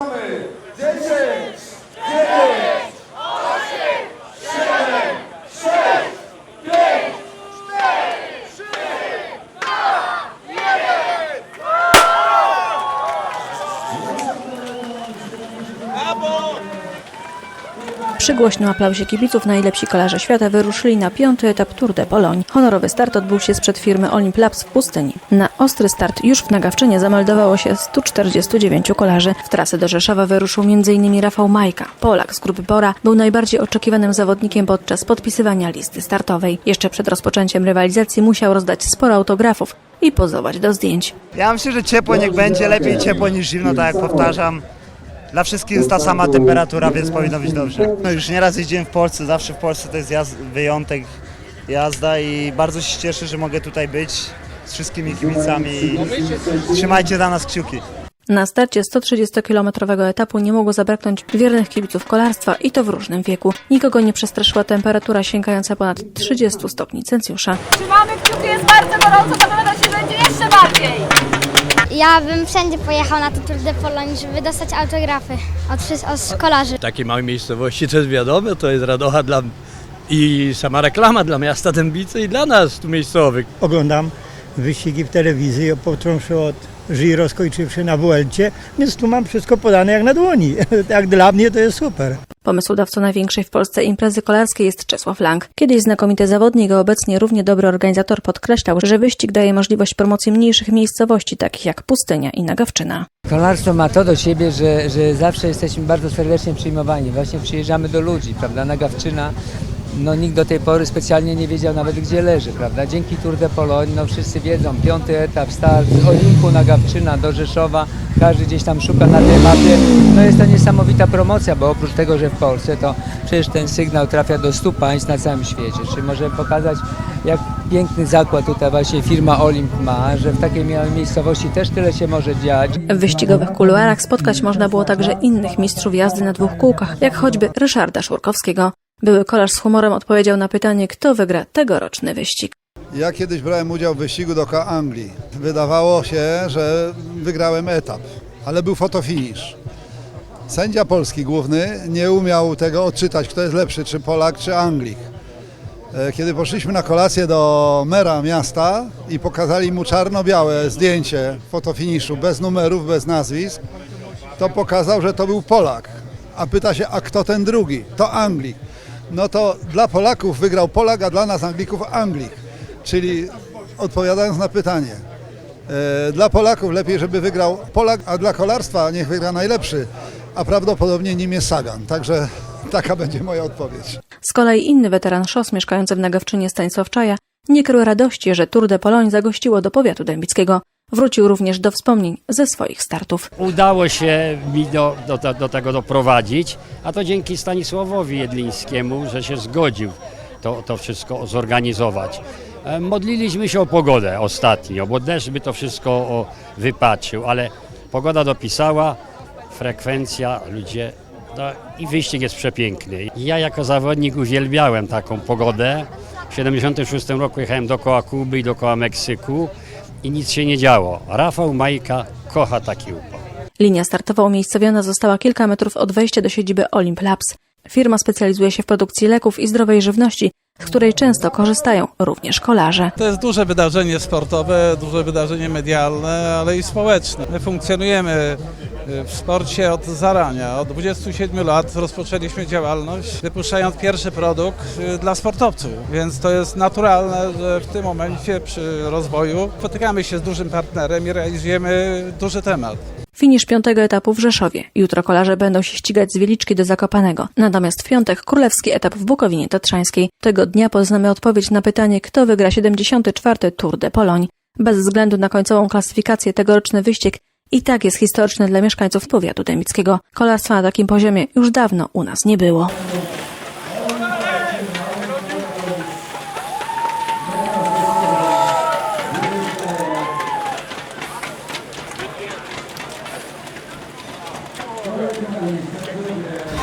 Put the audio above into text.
Dzieci! Dzieci! Przy głośnym aplausie kibiców najlepsi kolarze świata wyruszyli na piąty etap Tour de Pologne. Honorowy start odbył się sprzed firmy Olymp Labs w pustyni. Na ostry start już w Nagawczynie zameldowało się 149 kolarzy. W trasę do Rzeszowa wyruszył m.in. Rafał Majka. Polak z grupy Bora był najbardziej oczekiwanym zawodnikiem podczas podpisywania listy startowej. Jeszcze przed rozpoczęciem rywalizacji musiał rozdać sporo autografów i pozować do zdjęć. Ja myślę, że ciepło niech będzie, lepiej ciepło niż zimno, tak jak powtarzam. Dla wszystkich jest ta sama temperatura, więc powinno być dobrze. No już nieraz jeździłem w Polsce, zawsze w Polsce to jest jazd, wyjątek jazda i bardzo się cieszę, że mogę tutaj być z wszystkimi kibicami i trzymajcie dla nas kciuki. Na starcie 130-kilometrowego etapu nie mogło zabraknąć wiernych kibiców kolarstwa i to w różnym wieku. Nikogo nie przestraszyła temperatura sięgająca ponad 30 stopni Celsjusza. Trzymamy kciuki, jest bardzo gorąco, ta się będzie jeszcze bardziej. Ja bym wszędzie pojechał na to Tour de Pologne, żeby dostać autografy od, od kolarzy. W takiej małej miejscowości to jest wiadomo, to jest radocha dla i sama reklama dla miasta Dębicy i dla nas tu miejscowych. oglądam wyścigi w telewizji, począwszy od Giro, skończywszy na Vuelcie, więc tu mam wszystko podane jak na dłoni. Jak dla mnie to jest super. Pomysłodawcą największej w Polsce imprezy kolarskiej jest Czesław Lang. Kiedyś znakomity zawodnik, a obecnie równie dobry organizator podkreślał, że wyścig daje możliwość promocji mniejszych miejscowości, takich jak Pustynia i Nagawczyna. Kolarstwo ma to do siebie, że, że zawsze jesteśmy bardzo serdecznie przyjmowani. Właśnie przyjeżdżamy do ludzi, prawda? Nagawczyna, no nikt do tej pory specjalnie nie wiedział nawet gdzie leży, prawda? Dzięki Tour de Pologne, no wszyscy wiedzą, piąty etap, start z Olimpu Nagawczyna do Rzeszowa, każdy gdzieś tam szuka na tej mapie. No jest to niesamowita promocja, bo oprócz tego, że w Polsce, to przecież ten sygnał trafia do 100 państw na całym świecie. Czyli możemy pokazać, jak piękny zakład tutaj właśnie firma Olimp ma, że w takiej miejscowości też tyle się może dziać. W wyścigowych kuluarach spotkać można było także innych mistrzów jazdy na dwóch kółkach, jak choćby Ryszarda Szurkowskiego. Były kolarz z humorem odpowiedział na pytanie, kto wygra tegoroczny wyścig. Ja kiedyś brałem udział w wyścigu dookoła Anglii. Wydawało się, że wygrałem etap, ale był fotofinisz. Sędzia polski główny nie umiał tego odczytać, kto jest lepszy, czy Polak, czy Anglik. E, Kiedy poszliśmy na kolację do mera miasta i pokazali mu czarno-białe zdjęcie fotofiniszu, bez numerów, bez nazwisk, to pokazał, że to był Polak. A pyta się, a kto ten drugi? To Anglik. No to dla Polaków wygrał Polak, a dla nas Anglików Anglik. Czyli odpowiadając na pytanie, e, dla Polaków lepiej, żeby wygrał Polak, a dla kolarstwa niech wygra najlepszy, a prawdopodobnie nim jest Sagan. Także taka będzie moja odpowiedź. Z kolei inny weteran szos mieszkający w Nagawczynie Stanisław Czaja nie krył radości, że Tour de Pologne zagościło do powiatu dębickiego. Wrócił również do wspomnień ze swoich startów. Udało się mi do, do, do, tego doprowadzić, a to dzięki Stanisławowi Jedlińskiemu, że się zgodził to, to wszystko zorganizować. E, Modliliśmy się o pogodę ostatnio, bo deszcz by to wszystko o, wypatrzył, ale pogoda dopisała, frekwencja, ludzie no, i wyścig jest przepiękny. Ja jako zawodnik uwielbiałem taką pogodę. W 76 roku jechałem dookoła Kuby i dookoła Meksyku i nic się nie działo. Rafał Majka kocha taki upał. Linia startowa umiejscowiona została kilka metrów od wejścia do siedziby Olymp Labs. Firma specjalizuje się w produkcji leków i zdrowej żywności, z której często korzystają również kolarze. To jest duże wydarzenie sportowe, duże wydarzenie medialne, ale i społeczne. My funkcjonujemy y, w sporcie od zarania. Od 27 lat rozpoczęliśmy działalność, wypuszczając pierwszy produkt y, dla sportowców, więc to jest naturalne, że w tym momencie przy rozwoju spotykamy się z dużym partnerem i realizujemy duży temat. Finisz piątego etapu w Rzeszowie. Jutro kolarze będą się ścigać z Wieliczki do Zakopanego. Natomiast w piątek królewski etap w Bukowinie Tatrzańskiej. Tego dnia poznamy odpowiedź na pytanie, kto wygra 74. Tour de Pologne. Bez względu na końcową klasyfikację tegoroczny wyścig i tak jest historyczny dla mieszkańców powiatu dębickiego. Kolarstwa na takim poziomie już dawno u nas nie było. 감사합니다.